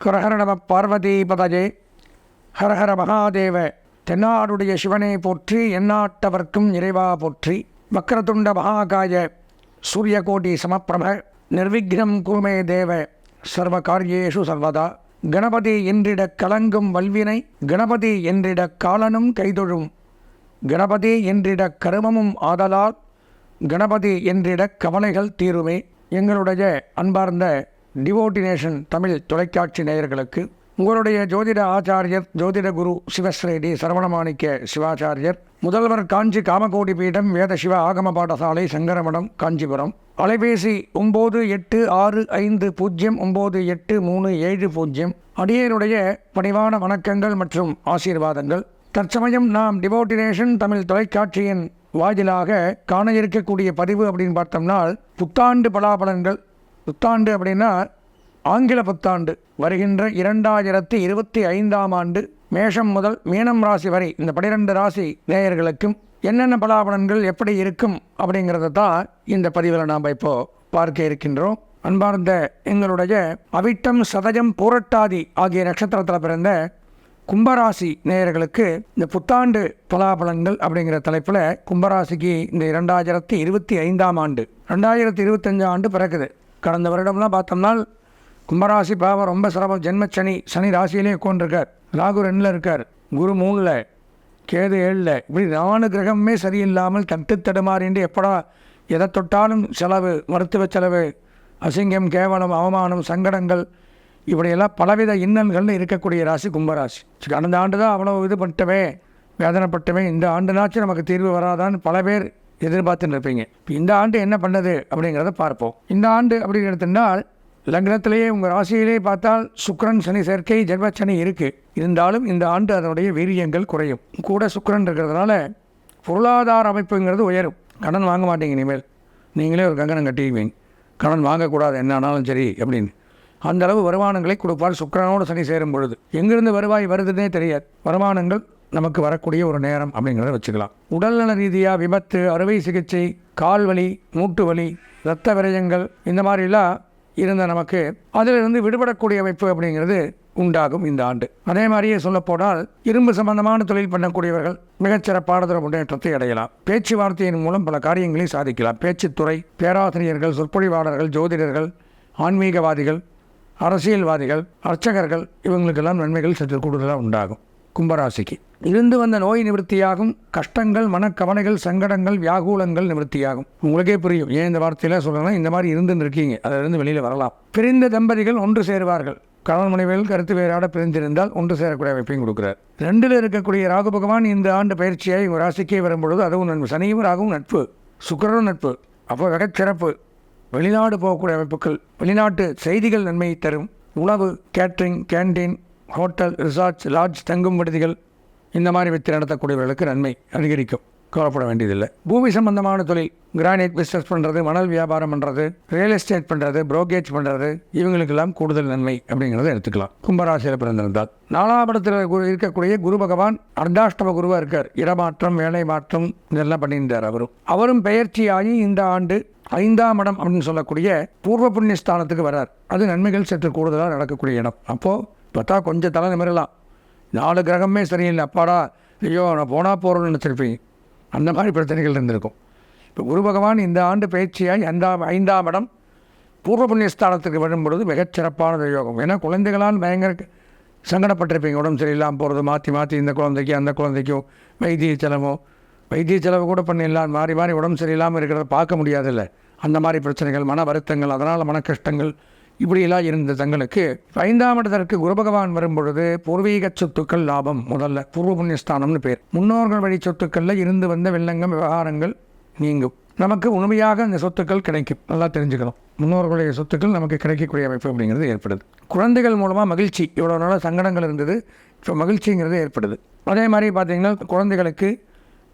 ஹரஹர நம பார்வதி பதஜே ஹரஹர மகாதேவ தென்னாடுடைய சிவனை போற்றி எந்நாட்டவர்க்கும் இறைவா போற்றி. வக்ரதுண்ட மகாகாய சூரியகோடி சமப்பிரப நிர்விக்னம் குருமே தேவ சர்வ காரியேஷு சர்வதா. கணபதி என்றிட கலங்கும் வல்வினை கணபதி என்றிட காலனும் கைதொழும். கணபதி என்றிட கருமமும் ஆதலால் கணபதி என்றிட கவலைகள் தீருமே. எங்களுடைய அன்பார்ந்த டிவோட்டினேஷன் தமிழ் தொலைக்காட்சி நேயர்களுக்கு உங்களுடைய ஜோதிட ஆச்சாரியர் ஜோதிட குரு சிவஸ்ரேடி சரவணமாணிக்க சிவாச்சாரியர் முதல்வர் காஞ்சி காமகோடி பீடம் வேத சிவ ஆகம பாடசாலை சங்கரமடம் காஞ்சிபுரம். அலைபேசி ஒம்பது எட்டு ஆறு ஐந்து பூஜ்ஜியம் ஒம்பது எட்டு மூணு ஏழு பூஜ்ஜியம் அடியனுடைய பணிவான வணக்கங்கள் மற்றும் ஆசீர்வாதங்கள். தற்சமயம் நாம் டிவோட்டினேஷன் தமிழ் தொலைக்காட்சியின் வாயிலாக காண இருக்கக்கூடிய பதிவு அப்படின்னு பார்த்தோம்னால் புத்தாண்டு பலாபலன்கள் புத்தாண்டு அப்படின்னா ஆங்கில புத்தாண்டு. வருகின்ற இரண்டாயிரத்தி இருபத்தி ஐந்தாம் ஆண்டு மேஷம் முதல் மீனம் ராசி வரை இந்த பனிரெண்டு ராசி நேயர்களுக்கும் என்னென்ன பலாபலன்கள் எப்படி இருக்கும் அப்படிங்கிறத தான் இந்த பதிவில் நாம் இப்போது பார்க்க இருக்கின்றோம். அன்பார்ந்த எங்களுடைய அவிட்டம் சதயம் பூரட்டாதி ஆகிய நட்சத்திரத்தில் பிறந்த கும்பராசி நேயர்களுக்கு இந்த புத்தாண்டு பலாபலன்கள் அப்படிங்கிற தலைப்பில் கும்பராசிக்கு இந்த இரண்டாயிரத்தி இருபத்தி ஐந்தாம் ஆண்டு ரெண்டாயிரத்தி இருபத்தஞ்சாம் ஆண்டு பிறக்குது. கடந்த வருடம்லாம் பார்த்தோம்னா கும்பராசி பாவம் ரொம்ப சிரமம். ஜென்மச்சனி சனி ராசியிலே உட்காந்துருக்கார் ராகு ரெண்டில் இருக்கார். குரு மூணில் கேது ஏழில். இப்படி நாலு கிரகமே சரியில்லாமல் தட்டு தடுமாறிண்டு எப்படா எதை தொட்டாலும் செலவு மருத்துவ செலவு அசிங்கம் கேவலம் அவமானம் சங்கடங்கள் இப்படியெல்லாம் பலவித இன்னல்கள்னு இருக்கக்கூடிய ராசி கும்பராசி. கடந்த ஆண்டு தான் அவ்வளோ இது பட்டவே வேதனைப்பட்டவே இந்த ஆண்டுனாச்சும் நமக்கு தீர்வு வராதான்னு பல பேர் எதிர்பார்த்துன்னு இருப்பீங்க இப்போ இந்த ஆண்டு என்ன பண்ணது அப்படிங்கிறத பார்ப்போம். இந்த ஆண்டு அப்படின்னு எடுத்துட்டால் லக்னத்திலேயே உங்கள் ராசியிலே பார்த்தால் சுக்கரன் சனி சேர்க்கை ஜென்மச்சனி இருக்குது இருந்தாலும் இந்த ஆண்டு அதனுடைய வீரியங்கள் குறையும். கூட சுக்கரன் இருக்கிறதுனால பொருளாதார அமைப்புங்கிறது உயரும். கடன் வாங்க மாட்டீங்க இனிமேல். நீங்களே ஒரு கங்கணம் கட்டிக்குவீங்க. கடன் வாங்கக்கூடாது என்ன ஆனாலும் சரி அப்படின்னு. அந்த அளவு வருமானங்களை கொடுப்பார் சுக்கரனோடு சனி சேரும் பொழுது. எங்கிருந்து வருவாய் வருதுன்னே தெரியாது. வருமானங்கள் நமக்கு வரக்கூடிய ஒரு நேரம் அப்படிங்கிறத வச்சுக்கலாம். உடல்நல ரீதியாக விபத்து அறுவை சிகிச்சை கால் வலி மூட்டு வலி இரத்த விரயங்கள் இந்த மாதிரிலாம் இருந்த நமக்கு அதிலிருந்து விடுபடக்கூடிய அமைப்பு அப்படிங்கிறது உண்டாகும் இந்த ஆண்டு. அதே மாதிரியே சொல்லப்போனால் இரும்பு சம்பந்தமான தொழில் பண்ணக்கூடியவர்கள் மிகச்சிறப்பானதொரு முன்னேற்றத்தை அடையலாம். பேச்சுவார்த்தையின் மூலம் பல காரியங்களை சாதிக்கலாம். பேச்சுத்துறை பேராசிரியர்கள் சொற்பொழிவாளர்கள் ஜோதிடர்கள் ஆன்மீகவாதிகள் அரசியல்வாதிகள் அர்ச்சகர்கள் இவங்களுக்கெல்லாம் நன்மைகள் சற்று கூடுதலாக உண்டாகும். கும்பராசிக்கு. இருந்து வந்த நோய் நிவர்த்தியாகும் கஷ்டங்கள் மனக்கவலைகள் சங்கடங்கள் வியாகூலங்கள் நிவர்த்தியாகும். உங்களுக்கே புரியும். ஏன் இந்த வார்த்தையில சொல்லலாம் இந்த மாதிரி இருந்துன்னு இருக்கீங்க. அதிலிருந்து வெளியில் வரலாம். பிரிந்த தம்பதிகள் ஒன்று சேருவார்கள். கணவன் மனைவிகள் கருத்து வேறாட பிரிந்திருந்தால் ஒன்று சேரக்கூடிய அமைப்பையும் கொடுக்குறார். ரெண்டில் இருக்கக்கூடிய ராகு பகவான் இந்த ஆண்டு பயிற்சியாய் உங்கள் ராசிக்கே வரும்பொழுது அதுவும் நன்மை சனியும் ராகவும் நட்பு. சுக்கரனும் நட்பு. அப்போ சிறப்பு வெளிநாடு போகக்கூடிய அமைப்புகள் வெளிநாட்டு செய்திகள் நன்மையை தரும். உணவு catering canteen hotel resorts lodge தங்கும் விடுதிகள் இந்த மாதிரி வைத்து நடத்தக்கூடியவர்களுக்கு நன்மை அதிகரிக்கும். கவலைப்பட வேண்டியதில்லை. பூமி சம்பந்தமான தொழில் கிரானைட் பிஸ்னஸ் பண்ணுறது மணல் வியாபாரம் பண்ணுறது ரியல் எஸ்டேட் பண்ணுறது புரோக்கேஜ் பண்ணுறது இவங்களுக்கெல்லாம் கூடுதல் நன்மை அப்படிங்கிறத எடுத்துக்கலாம். கும்பராசியில் பிறந்திருந்தால். நாலாம் இடத்துல குரு- இருக்கக்கூடிய குரு பகவான் அர்த்தாஷ்டம குருவாக இருக்கார். இடமாற்றம் வேலை மாற்றம் இதெல்லாம் பண்ணியிருந்தார் அவரும் அவரும் பெயர்ச்சியாகி இந்த ஆண்டு ஐந்தாம் இடம் அப்படின்னு சொல்லக்கூடிய பூர்வ புண்ணிய ஸ்தானத்துக்கு வரார். அது நன்மைகள் சற்று கூடுதலாக நடக்கக்கூடிய இடம். அப்போது பார்த்தா கொஞ்சம் தலை நிமிரலாம். நாலு கிரகமே சரியில்லை. அப்பாடா. ஐயோ நான் போனால் போகிறோம்னு நினச்சிருப்பீங்க. அந்த மாதிரி பிரச்சனைகள் இருந்திருக்கும். இப்போ குரு பகவான் இந்த ஆண்டு பயிற்சியாய் ஐந்தாம் ஐந்தாம் இடம் பூர்வ புண்ணியஸ்தானத்துக்கு வரும்பொழுது மிகச்சிறப்பானது மிகச்சிறப்பான யோகம். ஏன்னா குழந்தைகளால் பயங்கர சங்கடப்பட்டிருப்பீங்க. உடம்பு சரியில்லாமல் போகிறது மாற்றி மாற்றி இந்த குழந்தைக்கு அந்த குழந்தைக்கும் வைத்திய செலவோ. வைத்திய செலவு கூட பண்ணிடலாம். மாறி மாறி உடம்பு சரியில்லாமல் இருக்கிறத பார்க்க முடியாதுல்ல. அந்த மாதிரி பிரச்சனைகள் மன வருத்தங்கள் அதனால் மன கஷ்டங்கள் இப்படியெல்லாம் இருந்த தங்களுக்கு ஐந்தாம் இடத்திற்கு குரு பகவான் வரும் பொழுது பூர்வீக சொத்துக்கள் லாபம் முதல்ல. பூர்வ புண்ணியஸ்தானம்னு பேர். முன்னோர்கள் வழி சொத்துக்களில் இருந்து வந்த வெள்ளங்கம் விவகாரங்கள் நீங்கும். நமக்கு உண்மையாக அந்த சொத்துக்கள் கிடைக்கும். நல்லா தெரிஞ்சுக்கணும். முன்னோர்களுடைய சொத்துக்கள் நமக்கு கிடைக்கக்கூடிய அமைப்பு அப்படிங்கிறது ஏற்படுது. குழந்தைகள் மூலமாக மகிழ்ச்சி. இவ்வளோ நாளாக சங்கடங்கள் இருந்தது. இப்போ மகிழ்ச்சிங்கிறது ஏற்படுது. அதே மாதிரி பார்த்தீங்கன்னா குழந்தைகளுக்கு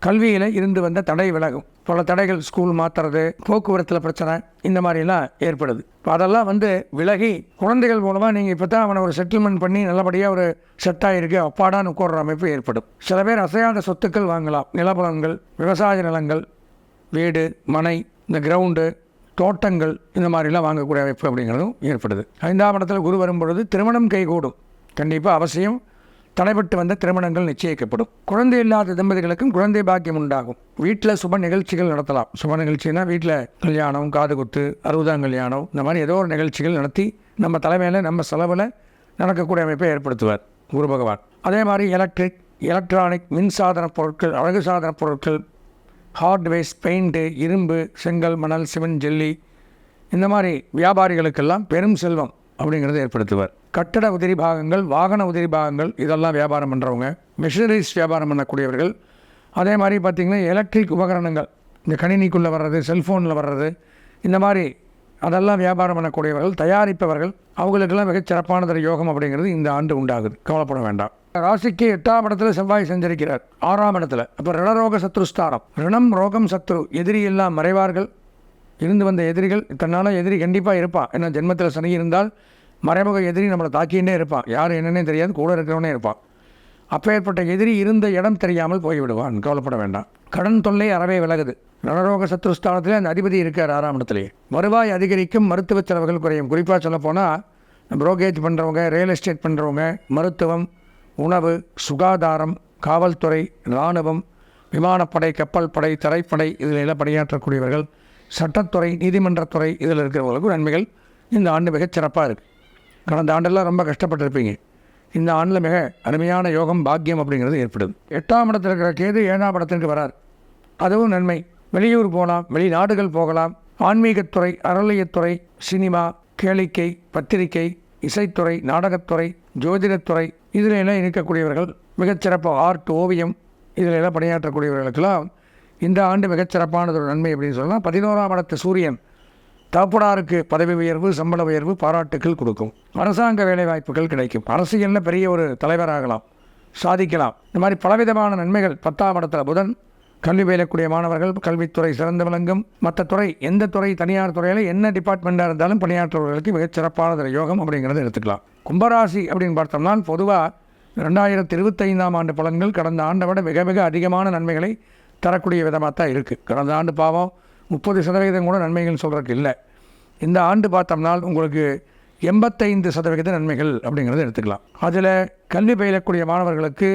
கல்வியில் இருந்து வந்த தடை விலகும். பல தடைகள் ஸ்கூல் மாற்றுறது போக்குவரத்தில் பிரச்சனை இந்த மாதிரிலாம் ஏற்படுது. இப்போ அதெல்லாம் வந்து விலகி குழந்தைகள் மூலமாக நீங்கள் இப்போ தான் அவனை ஒரு செட்டில்மெண்ட் பண்ணி நல்லபடியாக ஒரு செட்டாகிருக்கு அப்பாடான்னு உட்கார்ற அமைப்பு ஏற்படும். சில பேர் அசையாத சொத்துக்கள் வாங்கலாம். நிலபலன்கள் விவசாய நிலங்கள் வீடு மனை இந்த கிரவுண்டு தோட்டங்கள் இந்த மாதிரிலாம் வாங்கக்கூடிய அமைப்பு அப்படிங்கிறதும் ஏற்படுது. ஐந்தாம் இடத்துல குரு வரும்பொழுது திருமணம் கைகூடும். கண்டிப்பாக அவசியம். தடைபட்டு வந்த திருமணங்கள் நிச்சயிக்கப்படும். குழந்தை இல்லாத தம்பதிகளுக்கும் குழந்தை பாக்கியம் உண்டாகும். வீட்டில் சுப நிகழ்ச்சிகள் நடத்தலாம். சுப நிகழ்ச்சினா வீட்டில் கல்யாணம் காது குத்து அறுபதாம் கல்யாணம் இந்த மாதிரி ஏதோ ஒரு நிகழ்ச்சிகள் நடத்தி நம்ம தலைமையில் நம்ம செலவில் நடக்கக்கூடிய அமைப்பை ஏற்படுத்துவார் குரு பகவான். அதே மாதிரி எலக்ட்ரிக் எலக்ட்ரானிக் மின்சாதன பொருட்கள் அழகு சாதன பொருட்கள் ஹார்ட்வேர்ஸ் பெயிண்ட்டு இரும்பு செங்கல் மணல் சிமெண்ட் ஜெல்லி இந்த மாதிரி வியாபாரிகளுக்கெல்லாம் பெரும் செல்வம். அப்படிங்கிறத ஏற்படுத்துவார். கட்டட உதிரி பாகங்கள் வாகன உதிரி பாகங்கள் இதெல்லாம் வியாபாரம் பண்ணுறவங்க மிஷினரிஸ் வியாபாரம் பண்ணக்கூடியவர்கள். அதே மாதிரி பார்த்திங்கன்னா எலக்ட்ரிக் உபகரணங்கள் இந்த கணினிக்குள்ளே வர்றது செல்ஃபோனில் வர்றது இந்த மாதிரி அதெல்லாம் வியாபாரம் பண்ணக்கூடியவர்கள் தயாரிப்பவர்கள் அவங்களுக்கெல்லாம் மிகச் சிறப்பானதொரு யோகம் அப்படிங்கிறது இந்த ஆண்டு உண்டாகுது. கவலைப்பட வேண்டாம். ராசிக்கு எட்டாம் இடத்துல செவ்வாய் செஞ்சிருக்கிறார். ஆறாம் இடத்துல. அப்போ ரணரோக சத்ருஸ்தானம் ரிணம் ரோகம் சத்ரு எதிரி எல்லாம் மறைவார்கள். இருந்து வந்த எதிரிகள் தன்னால் எதிரி கண்டிப்பாக இருப்பான் ஏன்னா ஜென்மத்தில் சனி இருந்தால் மறைமுக எதிரி நம்மளை தாக்கின்னே இருப்பான் யார் என்னன்னே தெரியாது கூட இருக்கிறவனே இருப்பான் அப்பேற்பட்ட எதிரி இருந்த இடம் தெரியாமல் போய்விடுவான். கவலைப்பட வேண்டாம். கடன் தொல்லை அறவே விலகுது. நடரோக சத்ருஸ்தானத்திலே அந்த அதிபதி இருக்கார் ஆறாம் இடத்துலேயே வருவாய் அதிகரிக்கும் மருத்துவ செலவுகள் குறையும். குறிப்பாக சொல்லப்போனால் புரோக்கேஜ் பண்ணுறவங்க ரியல் எஸ்டேட் பண்ணுறவங்க மருத்துவம் உணவு சுகாதாரம் காவல்துறை இராணுவம் விமானப்படை கப்பல் படை தரைப்படை இதில் எல்லாம் பணியாற்றக்கூடியவர்கள் சட்டத்துறை நீதிமன்றத்துறை இதில் இருக்கிறவங்களுக்கும் நன்மைகள். இந்த ஆண்டு மிக சிறப்பாக இருக்குது கடந்த ஆண்டெல்லாம் ரொம்ப கஷ்டப்பட்டிருப்பீங்க. இந்த ஆண்டில் மிக அருமையான யோகம் பாக்கியம் அப்படிங்கிறது ஏற்படுது. எட்டாம் இடத்தில் இருக்கிற கேது ஏழாம் இடத்திற்கு வரார். அதுவும் நன்மை. வெளியூர் போகலாம் வெளிநாடுகள் போகலாம். ஆன்மீகத்துறை அறநிலையத்துறை சினிமா கேளிக்கை பத்திரிகை இசைத்துறை நாடகத்துறை ஜோதிடத்துறை இதில் எல்லாம் இருக்கக்கூடியவர்கள் மிகச்சிறப்பு ஆர்ட் ஓவியம் இதில் எல்லாம் பணியாற்றக்கூடியவர்களுக்கெல்லாம் இந்த ஆண்டு மிகச்சிறப்பானது ஒரு நன்மை அப்படின்னு சொல்லலாம். பதினோராம் இடத்து சூரியன் தகப்பனாருக்கு பதவி உயர்வு சம்பள உயர்வு பாராட்டுக்கள் கொடுக்கும். அரசாங்க வேலைவாய்ப்புகள் கிடைக்கும். அரசியலில் பெரிய ஒரு தலைவராகலாம் சாதிக்கலாம். இந்த மாதிரி பலவிதமான நன்மைகள். பத்தாம் இடத்துல புதன் கல்வி பயிலக்கூடிய மாணவர்கள் கல்வித்துறை சிறந்து விளங்கும். மற்ற துறை எந்த துறை தனியார் துறையில் என்ன டிபார்ட்மெண்ட்டாக இருந்தாலும் பணியாற்றுபவர்களுக்கு மிகச் சிறப்பானது யோகம் அப்படிங்கிறத எடுத்துக்கலாம். கும்பராசி அப்படின்னு பார்த்தோம்னா பொதுவாக ரெண்டாயிரத்தி இருபத்தைந்தாம் ஆண்டு பலன்கள் கடந்த ஆண்டை விட மிக மிக அதிகமான நன்மைகளை தரக்கூடிய விதமாக தான் இருக்குது கடந்த ஆண்டு பாவம் முப்பது சதவீதம் கூட நன்மைகள்னு சொல்கிறதுக்கு இல்லை. இந்த ஆண்டு பார்த்தோம்னால் உங்களுக்கு எண்பத்தைந்து சதவிகித நன்மைகள் அப்படிங்கிறத எடுத்துக்கலாம். அதில் கல்வி பயிலக்கூடிய மாணவர்களுக்கு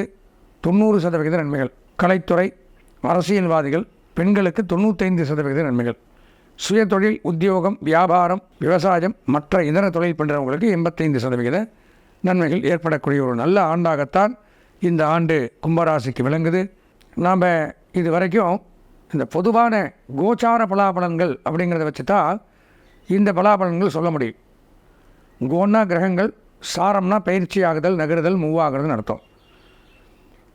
தொண்ணூறு சதவிகித நன்மைகள். கலைத்துறை அரசியல்வாதிகள் பெண்களுக்கு தொண்ணூத்தைந்து சதவிகித நன்மைகள். சுய தொழில் உத்தியோகம் வியாபாரம் விவசாயம் மற்ற இதர தொழில் பண்ணுறவங்களுக்கு எண்பத்தைந்து சதவிகித நன்மைகள் ஏற்படக்கூடிய ஒரு நல்ல ஆண்டாகத்தான் இந்த ஆண்டு கும்பராசிக்கு விளங்குது. நாம் இது வரைக்கும் இந்த பொதுவான கோச்சார பலாபலன்கள் அப்படிங்கிறத வச்சு தான் இந்த பலாபலன்கள் சொல்ல முடியும். கோன்னா கிரகங்கள் சாரம்னா பயிற்சி ஆகுதல் நகருதல் மூவாகிறதுன்னு அர்த்தம்.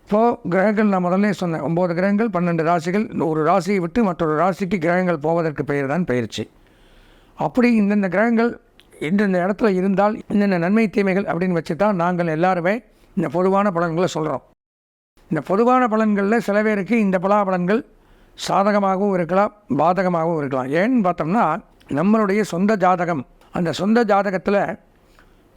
இப்போது கிரகங்கள் நான் முதல்ல சொன்னேன். ஒம்பது கிரகங்கள் பன்னெண்டு ராசிகள் ஒரு ராசியை விட்டு மற்றொரு ராசிக்கு கிரகங்கள் போவதற்கு பெயர் தான் பயிற்சி. அப்படி இந்தந்த கிரகங்கள் இந்தந்த இடத்துல இருந்தால் இந்தந்த நன்மை தீமைகள் அப்படின்னு வச்சு தான் நாங்கள் எல்லாருமே இந்த பொதுவான பலன்களை சொல்கிறோம் இந்த பொதுவான பலன்களில் சில பேருக்கு இந்த பலாபலன்கள் சாதகமாகவும் இருக்கலாம் பாதகமாகவும் இருக்கலாம். ஏன்னு பார்த்தோம்னா நம்மளுடைய சொந்த ஜாதகம் அந்த சொந்த ஜாதகத்தில்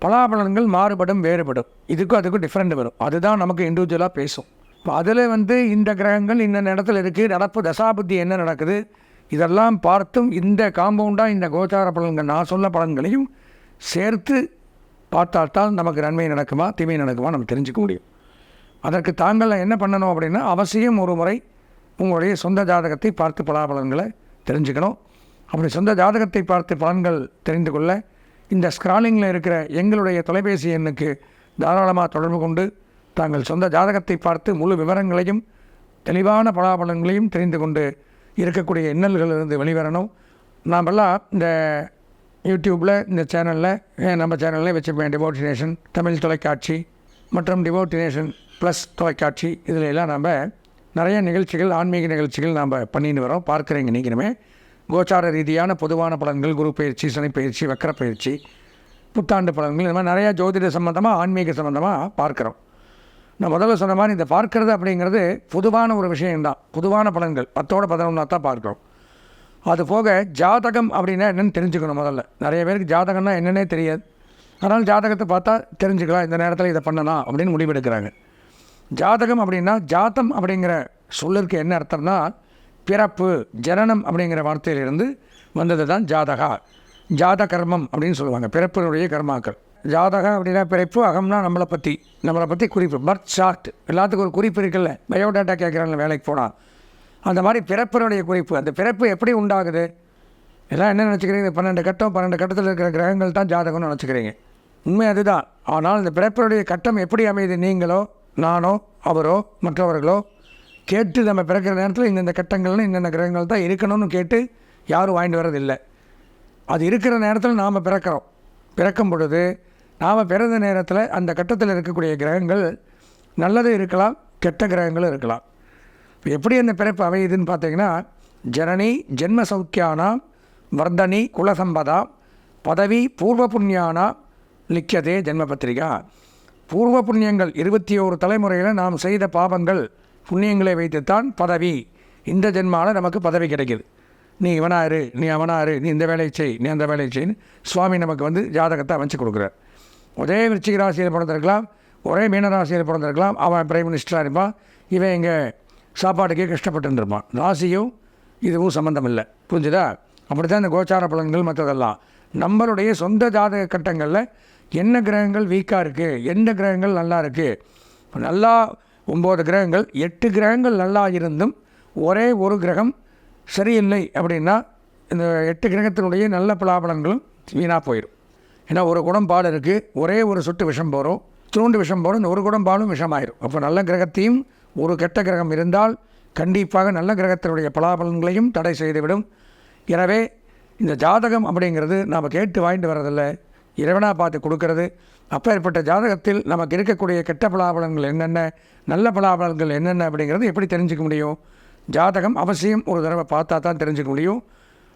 பலாபலன்கள் மாறுபடும் வேறுபடும். இதுக்கும் அதுக்கும் டிஃப்ரெண்ட் வரும். அதுதான் நமக்கு இண்டிவிஜுவலாக பேசும். இப்போ அதில் வந்து இந்த கிரகங்கள் இந்த இடத்துல இருக்குது நடப்பு தசாபுத்தி என்ன நடக்குது இதெல்லாம் பார்த்தும் இந்த காம்பவுண்டாக இந்த கோச்சார பலன்கள் நான் சொன்ன பலன்களையும் சேர்த்து பார்த்தால்தான் நமக்கு நன்மை நடக்குமா தீமை நடக்குமா நம்ம தெரிஞ்சுக்க முடியும். அதற்கு தாங்கள் என்ன பண்ணணும் அப்படின்னா அவசியம் ஒரு முறை உங்களுடைய சொந்த ஜாதகத்தை பார்த்து பலாபலன்களை தெரிஞ்சுக்கணும். அப்படி சொந்த ஜாதகத்தை பார்த்து பலன்கள் தெரிந்து கொள்ள இந்த ஸ்க்ராலிங்கில் இருக்கிற எங்களுடைய தொலைபேசி எண்ணுக்கு தாராளமாக தொடர்பு கொண்டு தாங்கள் சொந்த ஜாதகத்தை பார்த்து முழு விவரங்களையும் தெளிவான பலாபலன்களையும் தெரிந்து கொண்டு இருக்கக்கூடிய இன்னல்களிலிருந்து வெளிவரணும். நாமெல்லாம் இந்த யூடியூப்பில் இந்த சேனலில் நம்ம சேனலில் வச்சுப்பேன் டிவோட்டினேஷன் தமிழ் தொலைக்காட்சி மற்றும் டிவோட்டினேஷன் ப்ளஸ் தொலைக்காட்சி இதில் எல்லாம் நம்ம நிறைய நிகழ்ச்சிகள் ஆன்மீக நிகழ்ச்சிகள் நாம் பண்ணின்னு வரோம். பார்க்குறீங்க நீங்களுமே. கோச்சார ரீதியான பொதுவான பலன்கள் குரு பயிற்சி சனி பயிற்சி வக்கர பயிற்சி புத்தாண்டு பலன்கள் இந்த மாதிரி நிறையா ஜோதிட சம்மந்தமாக ஆன்மீக சம்மந்தமாக பார்க்குறோம். நான் முதல்ல சொன்ன மாதிரி இந்த பார்க்கறது அப்படிங்கிறது பொதுவான ஒரு விஷயம்தான். பொதுவான பலன்கள் பத்தோட பதினொன்றா தான் பார்க்குறோம். அது போக ஜாதகம் அப்படின்னா என்னென்னு தெரிஞ்சுக்கணும் முதல்ல. நிறைய பேருக்கு ஜாதகம்னா என்னென்னே தெரியாது. அதனால் ஜாதகத்தை பார்த்தா தெரிஞ்சுக்கலாம். இந்த நேரத்தில் இதை பண்ணலாம் அப்படின்னு முடிவெடுக்கிறாங்க. ஜாதகம் அப்படின்னா ஜாத்தம் அப்படிங்கிற சொல்லிற்கு என்ன அர்த்தம்னா பிறப்பு ஜனனம் அப்படிங்கிற வார்த்தையிலிருந்து வந்தது தான் ஜாதகா. ஜாத கர்மம் அப்படின்னு சொல்லுவாங்க. பிறப்பினுடைய கர்மாக்கள். ஜாதகம் அப்படின்னா பிறப்பு அகம்னா நம்மளை பற்றி நம்மளை பற்றி குறிப்பு. Birth chart. எல்லாத்துக்கும் ஒரு குறிப்பு இருக்குல்ல. பயோடேட்டா கேட்குறாங்க வேலைக்கு போனால் அந்த மாதிரி பிறப்பினுடைய குறிப்பு. அந்த பிறப்பு எப்படி உண்டாகுது? எல்லாம் என்ன நினச்சிக்கிறீங்க? பன்னெண்டு கட்டம் பன்னெண்டு கட்டத்தில் இருக்கிற கிரகங்கள் தான் ஜாதகம்னு நினச்சிக்கிறீங்க. உண்மை அதுதான். ஆனால் இந்த பிறப்பினுடைய கட்டம் எப்படி அமையுது? நீங்களோ நானோ அவரோ மற்றவர்களோ கேட்டு நம்ம பிறக்கிற நேரத்தில் இந்தந்த கட்டங்கள்னு இந்தந்த கிரகங்கள் தான் இருக்கணும்னு கேட்டு யாரும் வாங்கிட்டு வர்றதில்லை. அது இருக்கிற நேரத்தில் நாம் பிறக்கிறோம். பிறக்கும் பொழுது நாம் பிறந்த நேரத்தில் அந்த கட்டத்தில் இருக்கக்கூடிய கிரகங்கள் நல்லது இருக்கலாம் கெட்ட கிரகங்களும் இருக்கலாம். எப்படி அந்த பிறப்பு அமையுதுன்னு பார்த்தீங்கன்னா ஜனனி ஜென்ம சௌக்கியானாம் வர்தனி குலசம்பதா பதவி பூர்வ புண்ணியானா லிக்கியதே ஜென்ம பத்திரிகா. பூர்வ புண்ணியங்கள் இருபத்தி ஓரு தலைமுறையில் நாம் செய்த பாவங்கள் புண்ணியங்களை வைத்துத்தான் பதவி. இந்த ஜென்மாவில் நமக்கு பதவி கிடைக்குது. நீ இவனாரு நீ அவனாரு நீ இந்த வேலையை செய் நீ அந்த வேலையை செய்ன்னு சுவாமி நமக்கு வந்து ஜாதகத்தை அமைச்சு கொடுக்குறார். ஒரே விருச்சிக ராசியில் பிறந்திருக்கலாம் ஒரே மீனராசியில் பிறந்திருக்கலாம் அவன் பிரைம் மினிஸ்டராக இருப்பான் இவன் இங்கே சாப்பாட்டுக்கே கஷ்டப்பட்டுருந்துருப்பான் ராசியும் இதுவும் சம்மந்தம் இல்லை புரிஞ்சுதா? அப்படி தான் இந்த கோச்சார பலன்கள் மற்றதெல்லாம். நம்மளுடைய சொந்த ஜாதக கட்டங்களில் என்ன கிரகங்கள் வீக்காக இருக்குது எந்த கிரகங்கள் நல்லா இருக்குது நல்லா ஒம்பது கிரகங்கள் எட்டு கிரகங்கள் நல்லா இருந்தும் ஒரே ஒரு கிரகம் சரியில்லை அப்படின்னா இந்த எட்டு கிரகத்தினுடைய நல்ல பலாபலன்களும் வீணாக போயிடும் ஏன்னா ஒரு குடம் பால் இருக்குது ஒரே ஒரு சொட்டு விஷம் போகிறோம் தூண்டு விஷம் போகிறோம் இந்த ஒரு குடம் பாலும் விஷமாயிரும். அப்போ நல்ல கிரகத்தையும் ஒரு கெட்ட கிரகம் இருந்தால் கண்டிப்பாக நல்ல கிரகத்தினுடைய பலாபலன்களையும் தடை செய்துவிடும். எனவே இந்த ஜாதகம் அப்படிங்கிறது நாம் கேட்டு வாங்கிட்டு வரதில்லை இறைவனாக பார்த்து கொடுக்கறது. அப்பேற்பட்ட ஜாதகத்தில் நமக்கு இருக்கக்கூடிய கெட்ட பலாபலங்கள் என்னென்ன நல்ல பலாபலங்கள் என்னென்ன அப்படிங்கிறது எப்படி தெரிஞ்சுக்க முடியும்? ஜாதகம் அவசியம் ஒரு தடவை பார்த்தா தான் தெரிஞ்சுக்க முடியும்.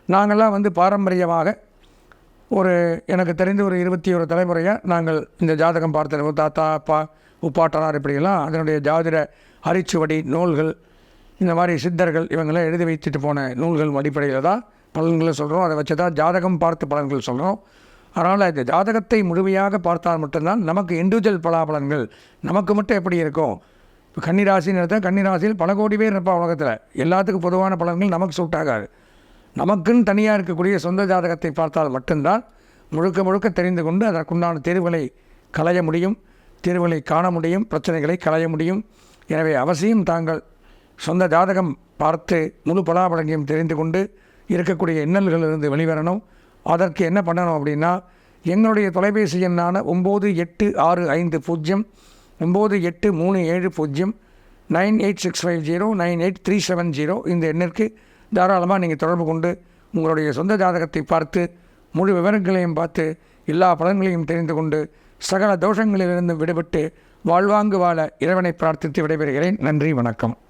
நாங்கள்லாம் வந்து பாரம்பரியமாக ஒரு எனக்கு தெரிந்து ஒரு இருபத்தி ஒரு தலைமுறையாக நாங்கள் இந்த ஜாதகம் பார்த்து தாத்தா அப்பா உப்பாட்டனார் இப்படியெல்லாம் அதனுடைய ஜாதிட அரிச்சுவடி நூல்கள் இந்த மாதிரி சித்தர்கள் இவங்கெல்லாம் எழுதி வைத்துட்டு போன நூல்கள் அடிப்படையில் தான் பலன்களை சொல்கிறோம் அதை வச்சு தான் ஜாதகம் பார்த்து பலன்கள் சொல்கிறோம் அதனால் இந்த ஜாதகத்தை முழுமையாக பார்த்தால் மட்டும்தான் நமக்கு இண்டிவிஜுவல் பலாபலன்கள் நமக்கு மட்டும் எப்படி இருக்கும்? இப்போ கன்னிராசின்னு எடுத்தால் கன்னிராசியில் பல கோடி பேர் இருப்பா உலகத்தில். எல்லாத்துக்கும் பொதுவான பலன்கள் நமக்கு சூட் ஆகாது. நமக்குன்னு தனியாக இருக்கக்கூடிய சொந்த ஜாதகத்தை பார்த்தால் மட்டும்தான் முழுக்க முழுக்க தெரிந்து கொண்டு அதற்குண்டான தேர்வுகளை களைய முடியும். தேர்வுகளை காண முடியும். பிரச்சனைகளை களைய முடியும். எனவே அவசியம் தாங்கள் சொந்த ஜாதகம் பார்த்து முழு பலாபலனையும் தெரிந்து கொண்டு இருக்கக்கூடிய இன்னல்களிலிருந்து வெளிவரணும். அதற்கு என்ன பண்ணணும் அப்படின்னா எங்களுடைய தொலைபேசி எண்ணான ஒம்பது எட்டு ஆறு ஐந்து பூஜ்ஜியம் ஒம்பது எட்டு மூணு ஏழு பூஜ்ஜியம் nine eight six five zero nine eight three seven zero இந்த எண்ணிற்கு தாராளமாக நீங்கள் தொடர்பு கொண்டு உங்களுடைய சொந்த ஜாதகத்தை பார்த்து முழு விவரங்களையும் பார்த்து எல்லா பலன்களையும் தெரிந்து கொண்டு சகல தோஷங்களிலிருந்து விடுபட்டு வாழ்வாங்கு வாழ இறைவனை பிரார்த்தித்து விடைபெறுகிறேன். நன்றி வணக்கம்.